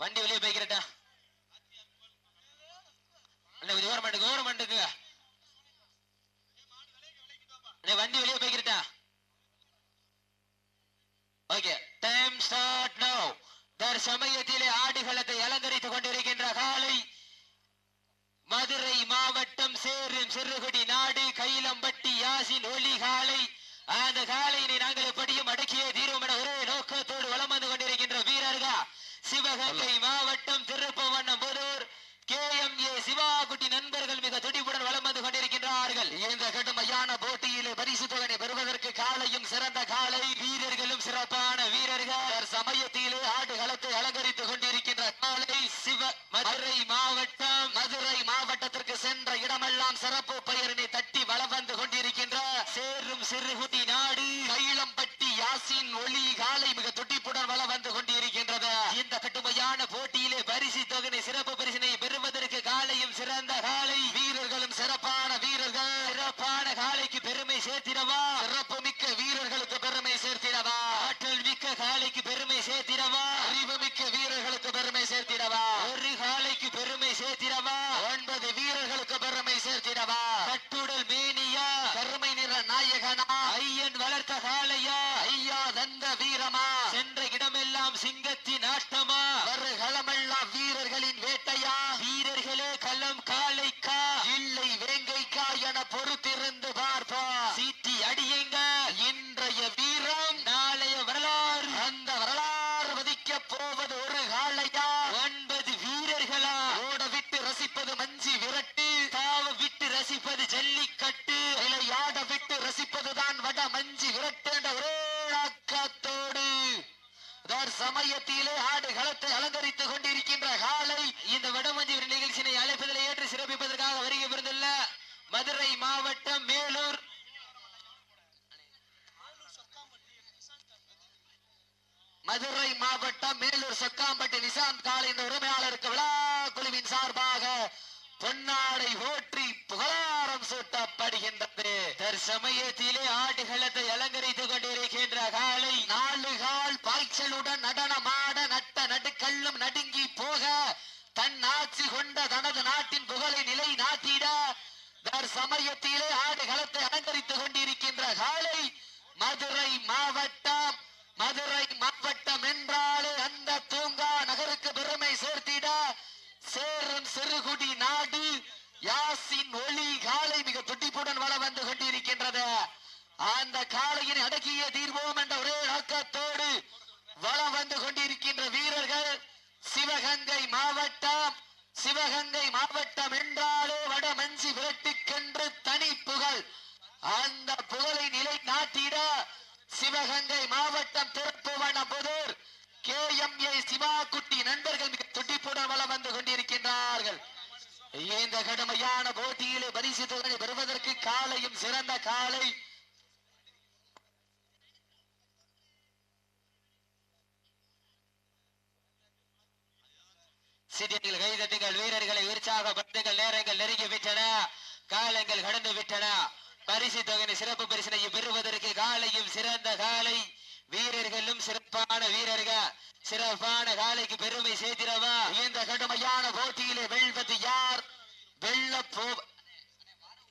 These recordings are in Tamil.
வண்டி வெளியே போய்க்கிறட்டா கவர்மெண்ட் கவர்மெண்ட்டுக்கு வண்டி வெளியே போய்க்கிறட்டா ஓகே டைம் ஸ்டார்ட் நவ தர் சமயத்திலே ஆடுகளத்தை அலங்கரித்துக் கொண்டிருக்கின்ற காலை மதுரை மாவட்டம் சேரும் சிறுகுடி நாடு கைலம்பட்டி யாசின் ஒலி காலை. அந்த காலையினை நாங்கள் எப்படியும் அடக்கியே தீர்வோம் என ஒரே நோக்கத்தோடு வலம் வந்து கொண்டிருக்கின்ற வீரர்கள் சிவகங்கை மாவட்டம் Thiruppuvanam Pudur K M A Sivakutty நண்பர்கள் மிக துடிப்புடன் வலம் வந்து கொண்டிருக்கின்றார்கள். இந்த கடுமையான போட்டியிலே பரிசு தொகை பெறுவதற்கு காலையும் சிறந்த காலை வீரர்களும் சிறப்பான வீரர்கள் சமயத்திலே ஆடுகளத்தை அலங்கரித்துக் கொண்டிருக்கின்ற காலை சிவ மதுரை மாவட்டம் மதுரை மாவட்டத்திற்கு சென்ற இடமெல்லாம் சிறப்பு பெயரினை தட்டி வலம் வந்து கொண்டிருக்கின்ற சேரும் சிறுகுடி நாடு கைளம்பட்டி யாசின் ஒளி காலை மிக துடிப்புடன் வலம் வந்து கொண்டிருக்கின்றது இந்த கடுமையான போட்டியிலே பரிசு தொகை சிறப்பு பரிசினை பெறுவதற்கு காலையும் சிறந்த காலை வீரர்களும் சிறப்பான வீரர்கள். சிறப்பான காலைக்கு பெருமை சேர்த்திடவா? சிறப்பு மிக்க வீரர்களுக்கு பெருமை சேர்த்திடவா? ஆற்றல் மிக்க காலைக்கு பெருமை சேர்த்திடவா? அறிவு மிக்க வீரர்களுக்கு பெருமை சேர்த்திடவா? ஒரு காலைக்கு பெருமை சேர்த்திடவா? ஒன்பது வீரர்களுக்கு பெருமை சேர்த்திடவா? கட்டுடல் மேனியா? கருமை நிற நாயகனா? ஐயன் வளர்த்த காளையா? ஐயா தந்த வீரமா? சென்ற இடமெல்லாம் சிங்கத்தில் ஆட்டமா வருகளமெல்லாம் வீரர்களின் வேட்டையா வீரர்களே களம் காளைக்கா இல்லை வேங்கைக்கா என பொறுத்திருந்து பார்ப்போம். சீட்டி அடியுங்க. இன்றைய வீரம் நாளைய வரலாறு. அந்த வரலாறு மதிக்க போவது ஒரு காலையா ஒன்பது வீரர்களா ஓட விட்டு ரசிப்பது மஞ்சி விரட்டு தாவ விட்டு ரசிப்பது ஜல்லிக்கட்டு விளையாட விட்டு ரசிப்பதுதான் வட மஞ்சி விரட்டு என்ற ஒரே ஆக்கத்தோடு சமயத்திலே ஆடு களத்தை அலங்கரித்துக் கொண்டிருக்கின்ற காலை இந்த வடமஞ்சி நிகழ்ச்சியினை அழைப்பதில் ஏற்று சிறப்பிப்பதற்காக வருகை புரிந்துள்ள மதுரை மாவட்டம் மேலூர் மதுரை மாவட்டம் மேலூர் சொக்காம்பட்டி நிசாந்த் காலை இந்த உரிமையாளருக்கு விழா குழுவின் சார்பாக பொன்னாடை ஓற்றி புகழாரம் சூட்டப்படுகின்றது. தற்சமயத்திலே ஆடுகளத்தை அலங்கரித்துக் கொண்டிருக்கின்ற காலை நாலு கால் பாய்ச்சலுடன் நடனமாட நட்ட நடுக்கல்லும் நடுங்கி போக தன் ஆட்சி கொண்ட தனது நாட்டின் புகழை நிலை நாட்டிட தற்சமயத்திலே ஆடுகளத்தை அலங்கரித்துக் கொண்டிருக்கின்ற காலை மதுரை மாவட்டம் மதுரை மாவட்டம் என்றாலே அந்த தூங்கா நகருக்கு பெருமை சேர்த்திட சேரும் சிறுகுடி நாடு யாசின் ஒளி காலை மிக துடிப்புடன் வள வந்து கொண்டிருக்கின்றது. அந்த காலையின் அடக்கிய தீர்வோம் என்ற ஒரே நோக்கத்தோடு வளம் வந்து கொண்டிருக்கின்ற வீரர்கள் சிவகங்கை மாவட்டம் சிவகங்கை மாவட்டம் என்றாலே வடமஞ்சி விரட்டுக்கென்று தனி புகழ். அந்த புகழை நிலை நாட்டிட சிவகங்கை மாவட்டம் திருப்புவனபுதூர் கே எம் ஏ சிவாகுட்டி நண்பர்கள் மிக துடிப்புடன் வளம் வந்து கொண்டிருக்கின்றார்கள். இந்த கடுமையான போட்டியிலே பரிசு தொகை பெறுவதற்கு காலையும் சிறந்த காலை. சிட்டிகள் கைதட்டுங்கள் வீரர்களை உற்சாகப்படுத்துங்கள் நேரங்கள் நெருங்கி விட்டன. காலங்கள் கடந்து விட்டன. பரிசு தொகை சிறப்பு பரிசனையை பெறுவதற்கு காலையும் சிறந்த காலை. வீரர்களும் சிறப்பான வீரர்கள். சிறப்பான காலைக்கு பெருமை சேர்த்திடவா இந்த கடுமையான போட்டியிலே வெல்வது யார்? வெல்ல போ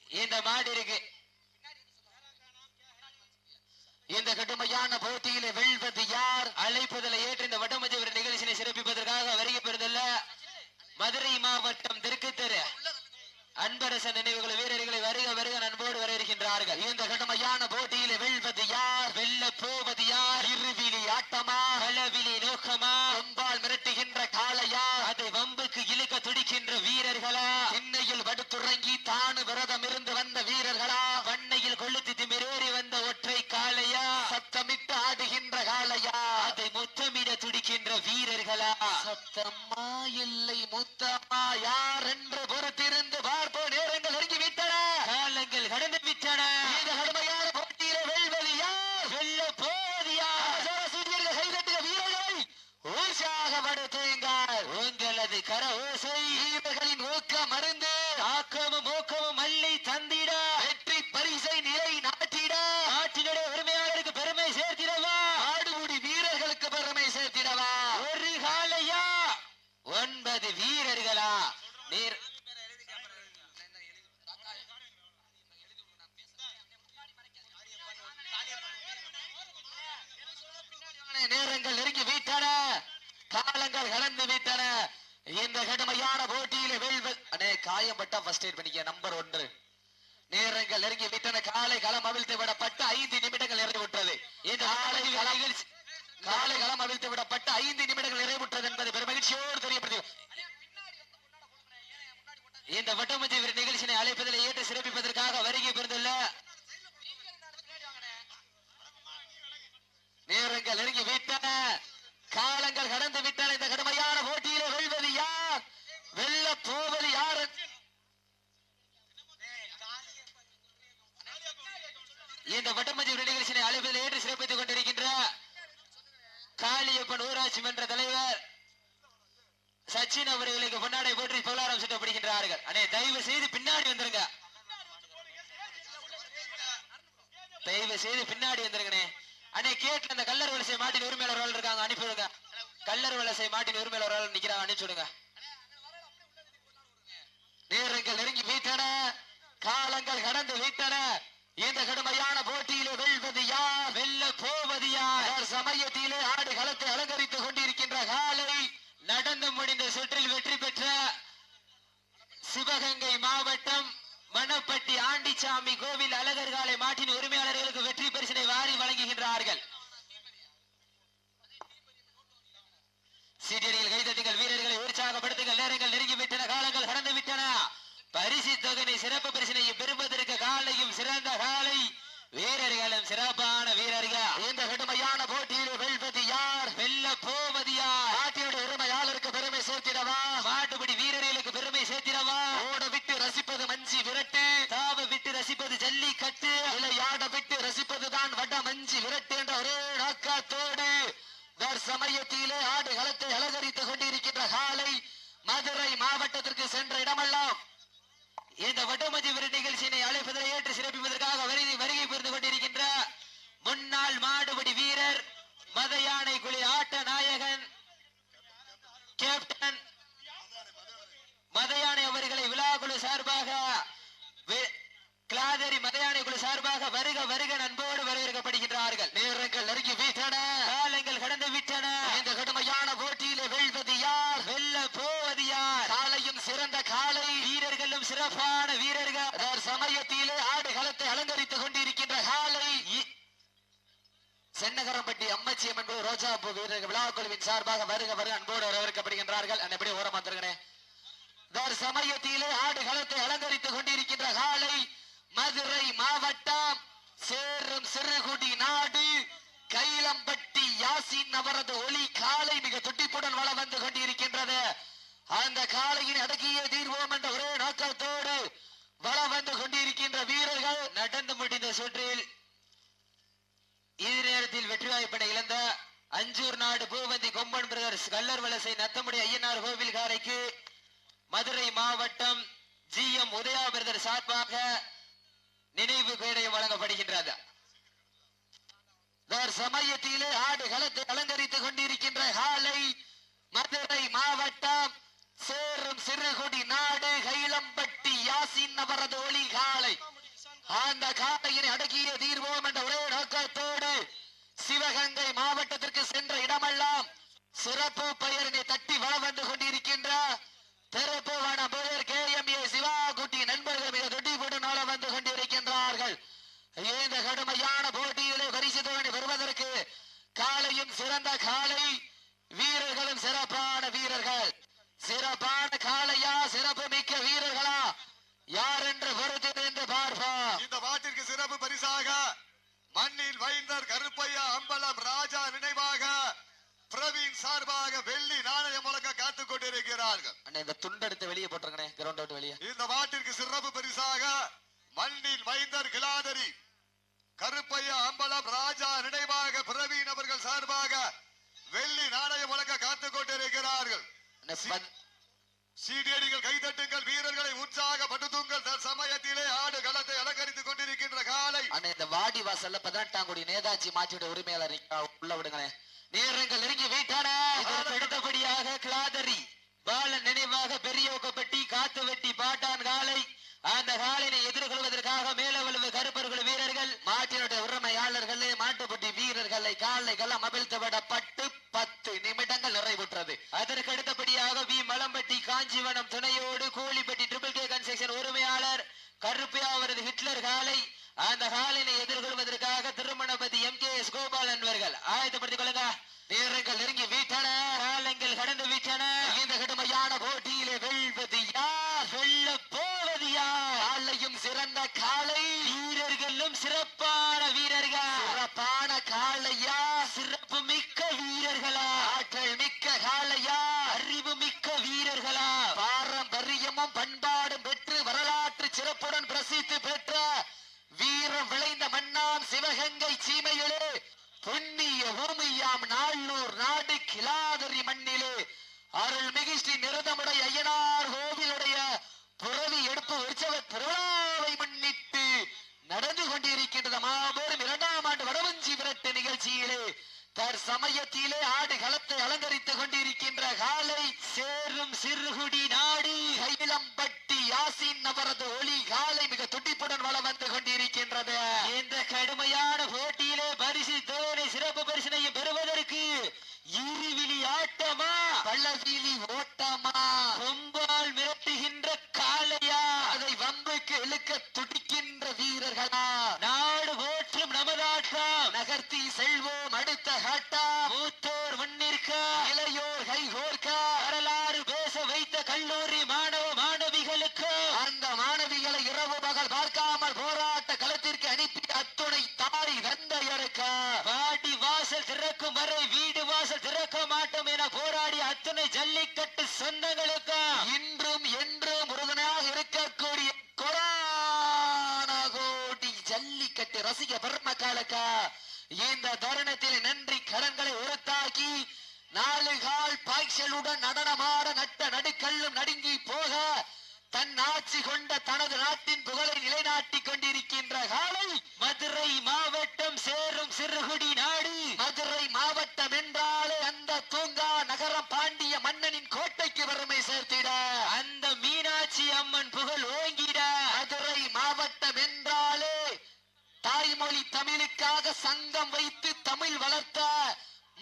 இந்த மாடு இருக்கு. இந்த கடுமையான போட்டியிலே வெல்வது யார்? அழைப்பதில் ஏற்று இந்த வடமதி ஒரு நிகழ்ச்சியை சிறப்பிப்பதற்காக வருகை பெறுதல்ல. மதுரை மாவட்டம் தெற்கு தெரு அன்பரசன் நினைவுகள் வீரர்களை வருக வருக அன்போடு வரவேற்கின்றார்கள் இந்த கடுமையான போட்டியில வெல்வது யார்? வெல்ல போவது யார்? இருவிலி ஆட்டமா? அளவிலி நோக்கமா? வம்பால் மிரட்டுகின்ற காளையா? அதை வம்புக்கு இழுக்க துடிக்கின்ற வீரர்களா? திண்ணையில் படுத்துறங்கி தானு விரதம் இருந்து வந்த வீரர்களா? வண்ணையில் கொளுத்தி திமிரேறி வந்த ஒற்றை காளையா? சத்தமிட்டு ஆடுகின்ற காளையா? அதை முத்தமிட துடிக்கின்ற வீரர்களா? சத்தம்மா இல்லை முத்தம்மா யார் என்று பொறுத்திருந்து பார்ப்போம் நேரங்கள் நெருங்கி விட்டன காலங்கள் கடந்து விட்டன இந்த கடுமையான போட்டியில வெல்வது யார் வெல்ல போவது யார் சீட்டியர்கள் கைதட்டுக வீரர்களை உற்சாகப்படுத்துங்கள் உங்களது கர ஓசை வீரர்களின் ஊக்கம் மருந்து ஆக்கமும் ஊக்கமும் மல்லி தந்திட வெற்றி பரிசை நிலை நாட்டிட நாட்டினுடைய உரிமையாளருக்கு பெருமை சேர்த்திடவா ஆடுமுடி வீரர்களுக்கு பெருமை சேர்த்திடவா ஒரு காலையா காலங்கள் கடந்து விட்டன. இந்த கடுமையான போட்டியில வெல்வ அண்ணே காயம்பட்டா ஃபர்ஸ்ட் எய்ட் பண்ணிக்க நம்பர் ஒன்று. நேரங்கள் நெருங்கி விட்டன. காலை களம் அவிழ்த்து விடப்பட்டு ஐந்து நிமிடங்கள் நிறைவுற்றது. இந்த காலை களங்கள் காலை களம் அவிழ்த்து விடப்பட்டு ஐந்து நிமிடங்கள் நிறைவுற்றது என்பது பெருமகிழ்ச்சியோடு தெரியப்படுது இந்த வட்டமஞ்சி நிகழ்ச்சியை அழைப்பதில் ஏற்று சிறப்பிப்பதற்காக வருகை பெறுந்துள்ள நேரங்கள் நெருங்கி விட்டன காலங்கள் கடந்து விட்டன. இந்த கடுமையான போட்டியில வெல்வது யார்? வெல்ல போவது யார்? இந்த வட்டமஞ்சி நிகழ்ச்சியை அழைப்பதில் ஏற்று சிறப்பித்துக் கொண்டிருக்கின்ற காளியப்பன் ஊராட்சி மன்ற தலைவர் சச்சின் அவர்களுக்கு பொன்னாடை போற்றி புகழாரம் சுட்டப்படுகின்றார்கள். அண்ணே தயவு செய்து பின்னாடி வந்துருங்க. தயவு செய்து பின்னாடி வந்துருங்கண்ணே. அண்ணே கேட்ல அந்த கல்லர் வலசை மாட்டின் உரிமையில ஒரு ஆள் இருக்காங்க அனுப்பி விடுங்க. கல்லர் வலசை மாட்டின் உரிமையில ஒரு ஆள் நிக்கிறாங்க அனுப்பிச்சு விடுங்க. நேரங்கள் நெருங்கி வீட்டன காலங்கள் கடந்து விட்டன. இந்த கடுமையான போட்டியிலே வெல்வது யார்? வெல்ல போவது யார்? சமயத்திலே ஆடு களத்தை அலங்கரித்துக் கொண்டிருக்கின்ற காலை நடந்து முடிந்த சுற்றில் வெற்றி பெற்ற சிவகங்கை மாவட்டம் மணப்பட்டி ஆண்டிச்சாமி கோவில் அழகர்காலை மாட்டின் உரிமையாளர்களுக்கு வெற்றி வழங்குகின்றார்கள் சீட்டடியில் கைதட்டுங்கள் வீரர்களை உற்சாகப்படுத்துங்கள் நேரங்கள் நெருங்கி விட்டன காலங்கள் கடந்து விட்டன பரிசு தொகை சிறப்பு பரிசினை பெறுவதற்கு காலையும் சிறந்த காலை. வீரர்களும் சிறப்பான வீரர்கள் இந்த கடுமையான போட்டியில் வெல்வது யார் வெல்ல போவது யார் நாட்டினுடைய உரிமையாளருக்கு பெருமை சேர்த்திடவா மாட்டுப்படி வீரர்களுக்கு பெருமை சேர்த்திடவா ஓட விட்டு ரசிப்பது மஞ்சி விரட்டு தாவ விட்டு ரசிப்பது ஜல்லிக்கட்டு விளையாட விட்டு ரசிப்பதுதான் வட மஞ்சி விரட்டு என்ற ஒரே நோக்கத்தோடு சமயத்திலே ஆடு களத்தை அலங்கரித்துக் கொண்டிருக்கின்ற காலை மதுரை மாவட்டத்திற்கு சென்ற இடமெல்லாம் இந்த வட்டமஞ்சி விருது நிகழ்ச்சியினை அழைப்பதில் ஏற்று சிறப்பிப்பதற்காக வருகை வருகை புரிந்து கொண்டிருக்கின்ற முன்னாள் மாடுபடி வீரர் மத யானை குழி ஆட்ட நாயகன் கேப்டன் மதையானை அவர்களை விழாக்குழு சார்பாக கிளாதரி மதையானை குழு சார்பாக வருக வருக நண்போடு வரவேற்கப்படுகின்றார்கள். நேரங்கள் நெருங்கி விட்டன காலங்கள் கடந்து விட்டன. இந்த கடுமையான போட்டியில் வெல்வது யார் வெல்ல போவது யார் காலையும் சிறந்த காலை வீரர்களும் சிறப்பான வீரர்கள் சமயத்திலே ஆடு களத்தை அலங்கரித்துக் கொண்டிருக்கின்ற காலை சென்னகரம்பட்டி அம்மச்சி அம்மன் குழு ரோஜா பூ வீரர்கள் விழா குழுவின் சார்பாக வருக வருக அன்போடு வரவேற்கப்படுகின்றார்கள். அந்தபடி ஓரம் வந்திருக்கிறேன்? தர் சமயத்திலே ஆடு களத்தை அலங்கரித்துக் கொண்டிருக்கின்ற காலை மதுரை மாவட்டம் சேரும் சிறுகுடி நாடு கைலம்பட்டி யாசின் அவரது ஒளி காலை மிக துட்டிப்புடன் வள வந்து கொண்டிருக்கின்றது அந்த காலையில் அடக்கிய தீர்வோம் என்ற ஒரே நோக்கத்தோடு வள வந்து கொண்டிருக்கின்ற வீரர்கள் நடந்து முடிந்த சுற்றில் இது நேரத்தில் வெற்றி வாய்ப்பினை இழந்த அஞ்சூர் நாடு பூவந்தி கொம்பன் பிரதர்ஸ் கல்லர் வலசை நத்தமுடி ஐயனார் கோவில் காரைக்கு மதுரை மாவட்டம் ஜி எம் உதயா பிரதர் சார்பாக நினைவு பேடையும் வழங்கப்படுகின்றது தர் சமயத்திலே ஆடு களத்தை அலங்கரித்துக் கொண்டிருக்கின்ற காலை மதுரை மாவட்டம் சேரும் நாடு கைலம்பட்டி யாசின் அவரது ஒளி காலை அந்த காலையினை அடக்கிய தீர்வோம் என்ற ஒரே நோக்கத்தோடு சிவகங்கை மாவட்டத்திற்கு சென்ற இடமெல்லாம் சிறப்பு பெயரினை தட்டி வள வந்து கொண்டிருக்கின்ற திருப்புவன பெயர் K M A Siva Kutty நண்பர்கள் மிக துடிப்புடன் வள வந்து கொண்டிருக்கின்றார்கள். இந்த கடுமையான போட்டியிலே பரிசு தொகை பெறுவதற்கு காலையும் சிறந்த காலை வீரர்களும் சிறப்பு சிறப்பான காளையா சிறப்பு மிக்க வீரர்களா? யார் என்று பொறுத்திருந்து பார்ப்போம். இந்த மாட்டிற்கு சிறப்பு பரிசாக மண்ணில் வைந்தர் கருப்பையா அம்பலம் ராஜா நினைவாக பிரவீன் சார்பாக வெள்ளி நாணயம் முழக்க காத்துக் கொண்டிருக்கிறார்கள். அண்ணே இந்த துண்டெடுத்து வெளியே போட்டுருங்கண்ணே கிரவுண்ட் விட்டு வெளியே. இந்த மாட்டிற்கு சிறப்பு பரிசாக மண்ணில் வைந்தர் கிளாதரி கருப்பையா அம்பலம் ராஜா நினைவாக பிரவீன் அவர்கள் சார்பாக வெள்ளி நாணயம் முழக்க காத்துக் கொண்டிருக்கிறார்கள். சீடியடிகள் கைதட்டுங்கள் வீரர்களை உற்சாகப்படுத்துங்கள். தற்சமயத்திலே ஆடு களத்தை அலங்கரித்துக் கொண்டிருக்கின்ற காலை. அண்ணே இந்த வாடி வாசல்ல பதினெட்டாம் கோடி நேதாஜி மாற்றியோட உரிமையாளர் உள்ள விடுங்களேன் நேரங்கள் நெருங்கி வீட்டான. அடுத்தபடியாக கிளாதரி பாலன் நினைவாக பெரியவக்கப்பட்டி காத்து வெட்டி பாட்டான் காலை. அந்த காலினை எதிர்கொள்வதற்காக மேலவளவு கருப்பர்கள் வீரர்கள் மாட்டினுடைய உரிமையாளர்களே மாட்டுப்பட்டி வீரர்களை காலை கலம் அவிழ்த்துவிடப்பட்டு பத்து நிமிடம் நிறைவுற்றது காஞ்சிவனம் துணையோடு கூலிப்பட்டி ட்ரிபிள் கே கன்ஸ்ட்ரக்ஷன் உரிமையாளர் கருப்பையா அவரது ஹிட்லர் காலை. அந்த காலினை எதிர்கொள்வதற்காக Thirumanapathi M K S Gopal அன்பர்கள் ஆயத்தப்படுத்திக் கொள்ளுங்க. நேரங்கள் நெருங்கி வீட்டன காலங்கள் கடந்து வீட்டன. இந்த கடுமையான போட்டியிலே வெல்வது யார்? வெல்ல போவது யார்? காலையும் சிறந்த காலை. வீரர்களும் சிறப்பான வீரர்கள். சிறப்பான காலையா சிற மிக்க வீரர்களா ஆற்றல் மிக்க காளையா அறிவு மிக்க வீரர்களா? பாரம்பரியமும் பண்பாடும் பெற்று வரலாற்று சிறப்புடன் பிரசித்தி பெற்ற வீரம் விளைந்த மண்ணாம் சிவகங்கை சீமையிலே புண்ணிய பூமியாம் நாள்ளூர் நாடு கிலாதரி மண்ணிலே அருள்மிகு ஸ்ரீ நிரதமுடைய ஐயனார் கோவிலுடைய புறவி எடுப்பு உற்சவ திருவிழாவை முன்னிட்டு நடந்து கொண்டிருக்கின்றது. மாபெரும் இரண்டாம் ஆண்டு வடவஞ்சி விரட்டு நிகழ்ச்சியிலே சமயத்திலே ஆடு களத்தை அலங்கரித்துக் கொண்டிருக்கின்ற காலை சேரும் சிறுகுடி நாடு கைலம்பட்டி யாசின் அவரது ஒளி காலை மிக துடிப்புடன் வளம் வந்து கொண்டிருக்கின்றது. இந்த கடுமையான போட்டியிலே பரிசு தோனை சிறப்பு பரிசினையும் பெறுவதற்கு இருவிழி ஆட்டமா பள்ளவீலி ஓட்டமா கொம்பால் மிரட்டுகின்ற காளையா அதை வம்புக்கு இழுக்க துடிக்கின்ற வீரர்களா நாடு போற்றும் நமதாட்டம் நகர்த்தி செல்வோம் அடுத்த கட்டா மூத்தோர் முன்னிற்க இளையோர் கைகோர்க்க வரலாறு பேச வைத்த கல்லூரி மாணவ மாணவிகளுக்கு அந்த மாணவிகளை இரவு பகல் பார்க்காமல் போராட்ட களத்திற்கு அனுப்பி அத்துணை தாய் தந்தையருக்க வாடி வாசல் திறக்கும் வரை வீடு வாசல் திறக்க மாட்டோம் என போராடி அத்தனை ஜல்லிக்கட்டு சொந்தங்களுக்கு இன்றும் என்றும் உறுதுணையாக இருக்கக்கூடிய கொரோனா கோடி கட்டி ரசிக பெருமக்களுக்கு இந்த தருணத்தில் நன்றி கடன்களை உரத்தாக்கி நாலு கால் பாய்ச்சலுடன் நடனமாட நட்ட நடுக்கல்லும் நடுங்கி போக தன் ஆட்சி கொண்ட தனது நாட்டின் புகழை நிலைநாட்டிக் கொண்டிருக்கின்ற காலை மதுரை மாவட்டம் சேரும் சிறுகுடி நாடு. மதுரை மாவட்டம் என்றாலே அந்த தூங்கா நகரம் பாண்டிய மன்னனின் கோட்டைக்கு வறுமை சேர்த்திட. அந்த மீனாட்சி அம்மன் புகழ் ஓங்கிட. மதுரை மாவட்டம் என்றாலே தாய்மொழி தமிழுக்காக சங்கம் வைத்து தமிழ் வளர்த்த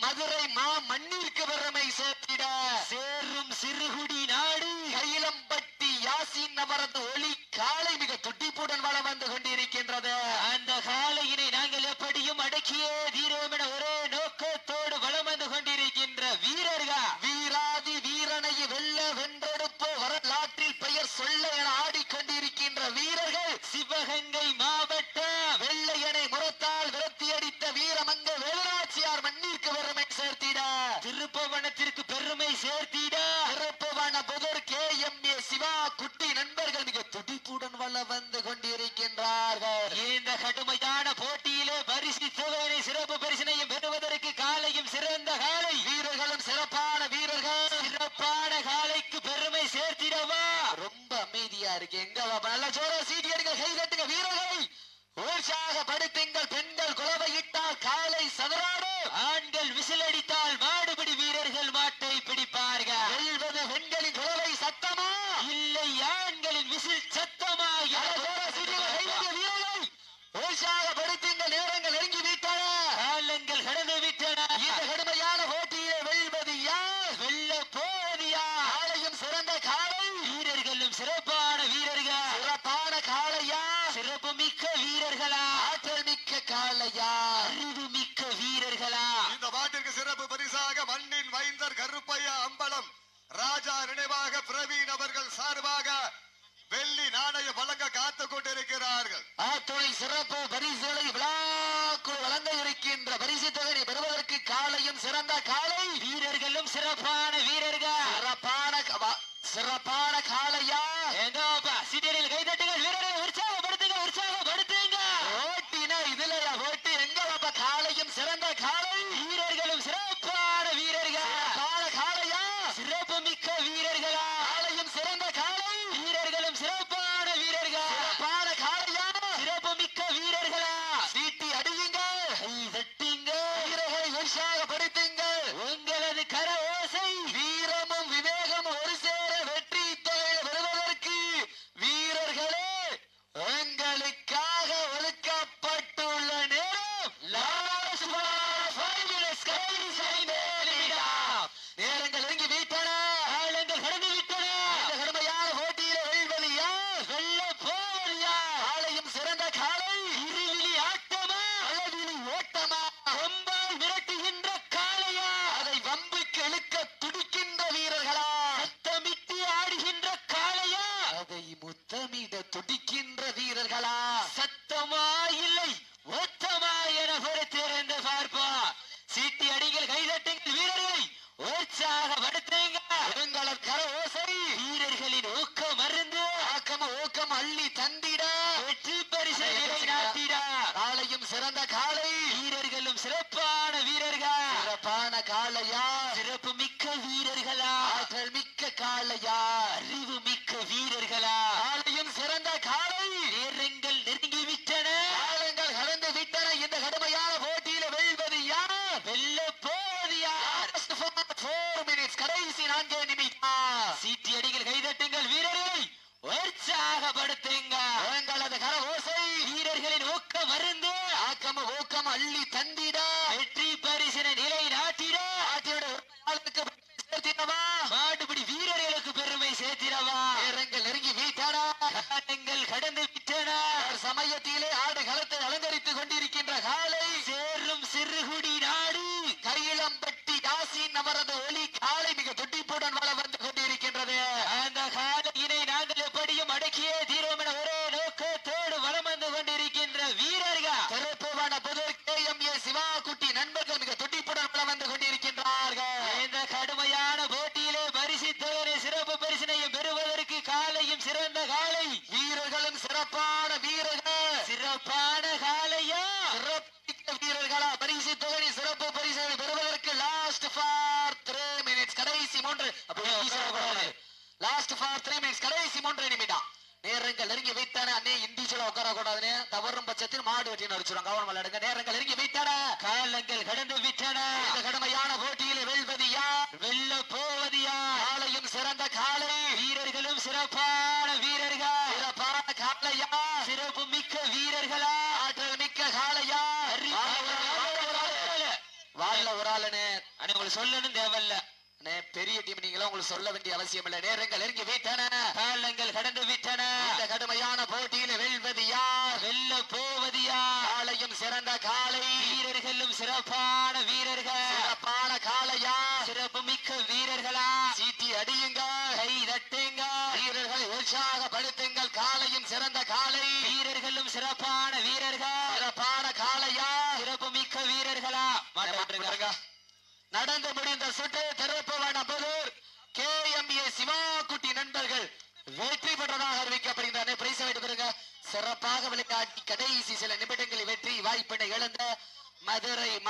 மதுரை மா மண்ணிற்கு பெருமை சேர்த்திட. சேரும் சிறுகுடி நாடு. கையிலம்பட்டி யாசின் அவரது ஒளி காலை மிக துடிப்புடன் வளம் வந்து கொண்டிருக்கின்றது. அந்த காலையினை நாங்கள் எப்படியும் அடக்கியே தீரோம் என ஒரே நோக்கத்தோடு வலம் வந்து கொண்டிருக்கின்ற வீரர்கள்? வீராதி வீரனை வெல்ல வென்றெடுப்போ வரலாற்றில் பெயர் சொல்ல என ஆடிக்கொண்டிருக்கின்ற வீரர்கள் சிவகங்கை மாவட்டம் வெள்ளையனை முரத்தால் விரட்டி அடித்த வீரமங்க வேலுநாச்சியார் மண்ணிற்கு பெருமை சேர்த்திட திருப்பவனத்திற்கு பெருமை சேர்த்திட சிறப்புவான புதர் K. M. A. Siva Kutty நண்பர்கள் மிக துடிப்புடன் வள வந்து கொண்டிருக்கின்றார்கள். இந்த கடுமையான போட்டியிலே பரிசு தொகையினை சிறப்பு பரிசினையும் பெறுவதற்கு காலையும் சிறந்த காலை. வீரர்களும் சிறப்பான வீரர்கள். சிறப்பான காலைக்கு பெருமை சேர்த்திடவா? ரொம்ப அமைதியா இருக்கு. எங்க நல்ல ஜோர சீட்டி எடுங்க கை தட்டுங்க வீரர்களை. உற்சாகப்படுத்துங்கள் பெண்கள் குலவையிட்டால் காலை சதுராடு ஆண்கள் விசிலடித்தால் மாடுபிடி வீரர்கள் மாட்டை பிடிப்பார்கள் வெல்வது பெண்களின் குலவை சத்தமா இல்லை ஆண்களின் விசில் சத்தமா நல்ல ஜோர சீட்டிகள் கை தட்டிய வீரர்களை உற்சாகப்படுத்துங்கள் நேரங்கள் நெருங்கி விட்டன காலங்கள் கடந்து விட்டன இந்த கடுமையான போட்டியை வெல்வது யார் வெல்ல போவதியா காலையும் சிறந்த காலை வீரர்களும் சிறப்பான வீரர்கள் சிறப்பான காளையா சிறப்பு மிக்க வீரர்களா ஆற்றல் மிக்க காளையா அறிவு மிக்க வீரர்களா இந்த மாட்டிற்கு சிறப்பு பரிசாக மண்ணின் மைந்தர் கருப்பையா அம்பலம் ராஜா நினைவாக பிரவீன் அவர்கள் சார்பாக வெள்ளி நாணயம் வழங்க காத்துக் கொண்டிருக்கிறார்கள் ஆத்துணை சிறப்பு பரிசுகளை விழாக்குள் வழங்க இருக்கின்ற பரிசு தொகையை பெறுவதற்கு காலையும் சிறந்த காலை வீரர்களும் சிறப்பான வீரர்கள். சிறப்பான சிறப்பான காளையா எங்கப்பா சிட்டியில் கைதட்டுங்கள் அதை முத்தமிட துடிக்கின்ற வீரர்களா? சத்தமா இல்லை ஓட்டமா என பொறுத்திருந்து பார்ப்பா. சீட்டி அடிகள் கைதட்டுங்கள் வீரர்களை உற்சாகப்படுத்துங்க எங்களது கர வீரர்களின் ஊக்கம் மருந்து ஆக்கம் ஊக்கம் அள்ளி தந்திட. வெற்றி பரிசை நாட்டிடா. காலையும் சிறந்த காலை வீரர்களும் சிறப்பான வீரர்கள். சிறப்பான காலையா சிறப்பு மிக்க வீரர்களா. ஆற்றல் மிக்க காலையா அறிவு வீரர்களா சிறந்த காளை நேரங்கள் நெருங்கி விட்டன காலங்கள் கடந்து விட்டன இந்த கடுமையான போட்டியில வெல்வது யார் வெல்ல போவது யார் ஃபோர் மினிட்ஸ் கடைசி நான்கே நிமிடம் சீட்டி அடிகள் கைதட்டுங்கள் வீரர்களை உற்சாகப்படுத்துங்க உங்களது கர ஓசை வீரர்களின் ஊக்கம் மருந்து ஆக்கம ஊக்கம் அள்ளி தந்திட வெற்றி பரிசின நிலை நாட்டிட நாட்டியோட ஆளுக்கு சேர்த்திடவா மாட்டுப்படி வீரர்களுக்கு பெருமை சேர்த்திடவா நேரங்கள் நெருங்கி வீட்டாடா காலங்கள் கடந்து விட்டன ஒரு சமயத்திலே ஆடு களத்தை அலங்கரித்துக் கொண்டிருக்கின்ற காலை சேரும் சிறுகுடி நாடு கையிளம்பட்டி யாசின் அவரது ஒலி காலை மிக துட்டிப்புடன் வள வந்து கொண்டிருக்கின்றது அந்த காலையினை நாங்கள் எப்படியும் அடக்கியே தீரோம் என ஒரே நோக்கத்தோடு வளம் வந்து கொண்டிருக்கின்ற வீரர்கள் சிறப்புவான புதர் K M A Siva Kutty நண்பர்கள் மிக துட்டிப்புடன் வளம் வந்து கொண்டிருக்கின்றார்கள் இந்த கடுமையான போட்டியிலே பரிசு தொகை சிறப்பு பரிசினையும் பெறுவதற்கு காலையும் சிறந்த காலை வீரர்களும் சிறப்பான வீரர்கள் சிறப்பான காலையா சிறப்பிக்க வீரர்களா பரிசு தொகை சிறப்பு பரிசுகளை பெறுவதற்கு லாஸ்ட் ஃபார் த்ரீ மினிட்ஸ் கடைசி மூன்று அப்படி லாஸ்ட் த்ரீ மினிட்ஸ் கடைசி மூன்று நிமிடம். நேரங்கள் நெருங்கி வைத்தான அண்ணே இண்டிவிஜுவலா உட்கார கூடாதுன்னு தவறும் பட்சத்தில் மாடு வெட்டி நடிச்சிடும் கவனம் விளையாடுங்க நேரங்கள் நெருங்கி வைத்தான காலங்கள் கடந்து விட்டன. இந்த கடுமையான போட்டியில் வெல்வது யார்? வெல்ல போவது யார்? காலையும் சிறந்த காலை. வீரர்களும் சிறப்பான வீரர்கள். சிறப்பான காலையா சிறப்பு மிக்க வீரர்களா? ஆற்றல் மிக்க காளையா வாழ்ல ஒரு ஆளுன்னு அண்ணே உங்களுக்கு சொல்லணும் தேவையில்ல. பெரிய டீம் நீங்களும் உங்களுக்கு சொல்ல வேண்டிய அவசியம் இல்ல. நேரங்கள் நெருங்கி விட்டன. காலங்கள் கடந்து விட்டன. இந்த கடுமையான போட்டியில் வெல்வது யார்? வெல்ல போவது யார்? காலையும் சிறந்த காலை. வீரர்களும் சிறப்பான வீரர்கள். சிறப்பான காளையா சிறப்பு மிக்க வீரர்களா? சீட்டி அடியுங்க. கை தட்டுங்க. வீரர்களை உற்சாகப்படுத்துங்கள். காலையும் சிறந்த காலை. வீரர்களும் சிறப்பான வீரர்கள். சிறப்பான காளையா சிறப்பு மிக்க வீரர்களா? மாட்ட நடந்து முடிந்த சுற்று Thiruppuvana Pudur. K M A Sivakutty நண்பர்கள் வெற்றி பெற்றதாக அறிவிக்கப்படுகின்றன. பிரைஸ் வைத்து சிறப்பாக விளையாடி கடைசி சில நிமிடங்களில் வெற்றி வாய்ப்பினை இழந்த மதுரை மா